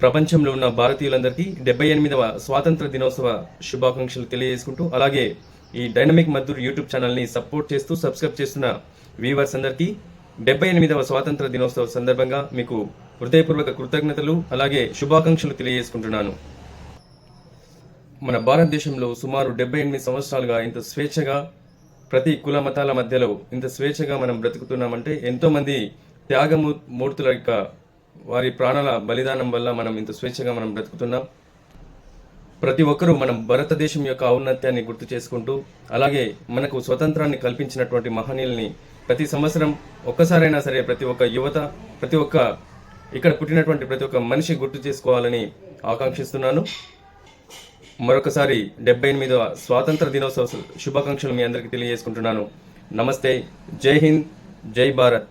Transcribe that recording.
ప్రపంచంలో ఉన్న భారతీయులందరికీ డెబ్బై ఎనిమిదవ స్వాతంత్ర దినోత్సవ శుభాకాంక్షలు తెలియజేసుకుంటూ అలాగే ఈ డైనమిక్ మద్దూర్ యూట్యూబ్ ఛానల్ని సపోర్ట్ చేస్తూ సబ్స్క్రైబ్ చేస్తున్న వ్యూవర్స్ అందరికీ డెబ్బై ఎనిమిదవ స్వాతంత్ర దినోత్సవ సందర్భంగా మీకు హృదయపూర్వక కృతజ్ఞతలు అలాగే శుభాకాంక్షలు తెలియజేసుకుంటున్నాను. మన భారతదేశంలో సుమారు డెబ్బై ఎనిమిది సంవత్సరాలుగా ఇంత స్వేచ్ఛగా ప్రతి కుల మతాల మధ్యలో ఇంత స్వేచ్ఛగా మనం బ్రతుకుతున్నామంటే ఎంతోమంది త్యాగమూ మూర్తుల యొక్క వారి ప్రాణాల బలిదానం వల్ల మనం ఇంత స్వేచ్ఛగా మనం బ్రతుకుతున్నాం. ప్రతి ఒక్కరూ మనం భారతదేశం యొక్క ఔన్నత్యాన్ని గుర్తు చేసుకుంటూ అలాగే మనకు స్వతంత్రాన్ని కల్పించినటువంటి మహనీయుల్ని ప్రతి సంవత్సరం ఒక్కసారైనా సరే ప్రతి ఒక్క యువత ప్రతి ఒక్క ఇక్కడ పుట్టినటువంటి ప్రతి ఒక్క మనిషి గుర్తు చేసుకోవాలని ఆకాంక్షిస్తున్నాను. మరొకసారి డెబ్బై ఎనిమిదవ స్వాతంత్ర దినోత్సవ శుభాకాంక్షలు మీ అందరికీ తెలియజేసుకుంటున్నాను. నమస్తే. జై హింద్. జై భారత్.